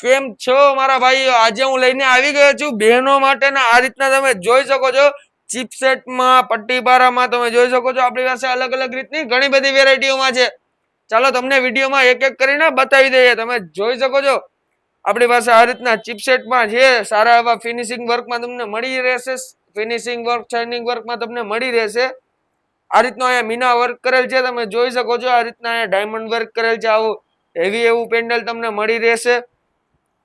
કેમ છો મારા ભાઈઓ આજે હું લઈને આવી ગયો છું. બહેનો માટેના આ રીતના તમે જોઈ શકો છો. ચિપસેટમાં પટ્ટીપારામાં તમે જોઈ શકો છો. આપણી પાસે અલગ અલગ રીતની ઘણી બધી વેરાયટીઓમાં છે. ચાલો તમને વિડીયોમાં એક એક કરીને બતાવી દઈએ. તમે જોઈ શકો છો. આપણી પાસે આ રીતના ચિપસેટમાં છે. સારા એવા ફિનિશિંગ વર્કમાં તમને મળી રહેશે. ફિનિશિંગ વર્ક શાઇનિંગ વર્કમાં તમને મળી રહેશે. આ રીતનો અહીંયા મીના વર્ક કરેલ છે. તમે જોઈ શકો છો. આ રીતના અહીંયા ડાયમંડ વર્ક કરેલ છે. આવું હેવી એવું પેન્ડલ તમને મળી રહેશે.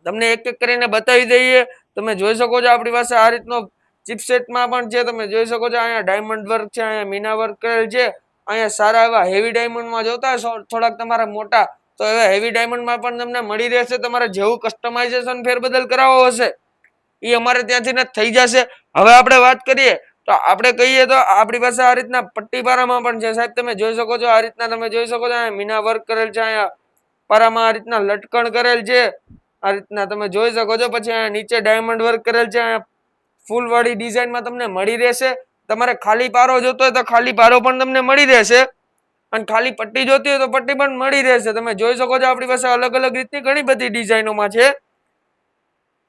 તમને એક એક કરીને બતાવી દઈએ. તમે જોઈ શકો છો આપણી પાસે આ રીતનો ચિપસેટમાં પણ છે. તમે જોઈ શકો છો અહીંયા ડાયમંડ વર્ક છે, અહીંયા મીના વર્ક કરેલ છે. અહીંયા સારા એવા હેવી ડાયમંડમાં જોતા થોડાક તમારા મોટા. તો એવા હેવી ડાયમંડમાં પણ તમને મળી રહેશે. તમારે જેવું કસ્ટમાઇઝેશન ફેરબદલ કરાવવો હશે, એ અમારે ત્યાંથી ને થઈ જશે. હવે આપણે વાત કરીએ, તો આપણે કહીએ તો આપણી પાસે આ રીતના પટ્ટીપારામાં પણ છે. સાહેબ, તમે જોઈ શકો છો આ રીતના તમે જોઈ શકો છો, અહીંયા મીના વર્ક કરેલ છે, અહીંયા પારામાં આ રીતના લટકણ કરેલ છે. આ રીતના તમે જોઈ શકો છો. પછી નીચે ડાયમંડ વર્ક કરેલ છે. અહીંયા ફૂલ વાળી ડિઝાઇનમાં તમને મળી રહેશે. તમારે ખાલી પારો જોતો હોય તો ખાલી પારો પણ તમને મળી રહેશે. અને ખાલી પટ્ટી જોતી હોય તો પટ્ટી પણ મળી રહેશે. તમે જોઈ શકો છો આપણી પાસે અલગ અલગ રીતની ઘણી બધી ડિઝાઇનોમાં છે.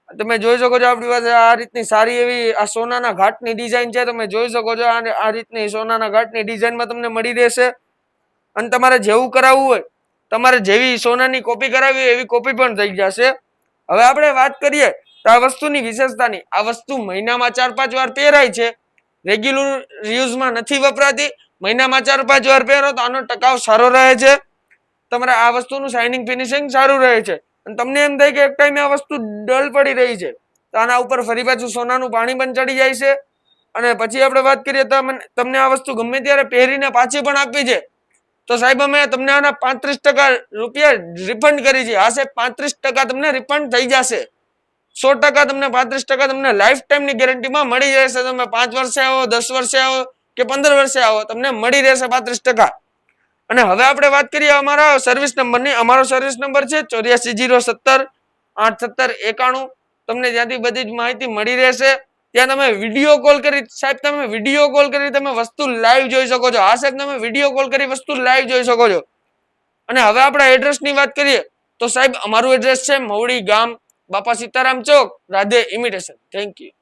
તમે જોઈ શકો છો આપણી પાસે આ રીતની સારી એવી આ સોનાના ઘાટની ડિઝાઇન છે. તમે જોઈ શકો છો આ રીતની સોનાના ઘાટની ડિઝાઇનમાં તમને મળી રહેશે. અને તમારે જેવું કરાવવું હોય તમારે જેવી સોનાની કોપી કરાવી એવી કોપી પણ થઈ જશે. હવે આપણે વાત કરીએ તો આ વસ્તુની વિશેષતાની. આ વસ્તુ મહિનામાં ચાર પાંચ વાર પહેરાય છે. રેગ્યુલર યુઝમાં નથી વપરાતી. મહિનામાં ચાર પાંચ વાર પહેરો તો આનો ટકાવ સારો રહે છે. તમારે આ વસ્તુનું શાઇનિંગ ફિનિશિંગ સારું રહે છે. અને તમને એમ થાય કે એક ટાઈમે આ વસ્તુ ડલ પડી રહી છે. તો આના ઉપર ફરી પાછું સોનાનું પાણી પણ ચડી જાય છે. અને પછી આપણે વાત કરીએ તો મને- તમને આ વસ્તુ ગમે ત્યારે પહેરીને પાછી પણ આપવી છે. તો સાહેબ, અમે તમને આના પાંત્રીસ ટકા રૂપિયા રિફંડ કરી છે. આ સાહેબ, પાંત્રીસ ટકા તમને રિફંડ થઈ જશે. સો ટકા તમને પાંત્રીસ ટકા તમને લાઈફ ટાઈમની ગેરંટીમાં મળી રહેશે. તમે પાંચ વર્ષે આવો, દસ વર્ષે આવો કે પંદર વર્ષે આવો, તમને મળી રહેશે પાંત્રીસ ટકા. અને હવે આપણે વાત કરીએ અમારા સર્વિસ નંબરની અમારો સર્વિસ નંબર છે ચોર્યાસી જીરો સત્તર, આઠ સત્તર એકાણું. તમને ત્યાંથી બધી જ માહિતી મળી રહેશે. ત્યાં તમે વીડિયો કોલ કરી, સાહેબ, તમે વીડિયો કોલ કરી, તમે વસ્તુ લાઈવ જોઈ શકો છો. હા, સાહેબ, તમે વીડિયો કોલ કરી, વસ્તુ લાઈવ જોઈ શકો છો. અને હવે આપણા એડ્રેસની વાત કરીએ, તો સાહેબ, અમારું એડ્રેસ છે મવડી ગામ, બાપા સીતારામ ચોક, રાધે ઇમિટેશન થેન્ક યુ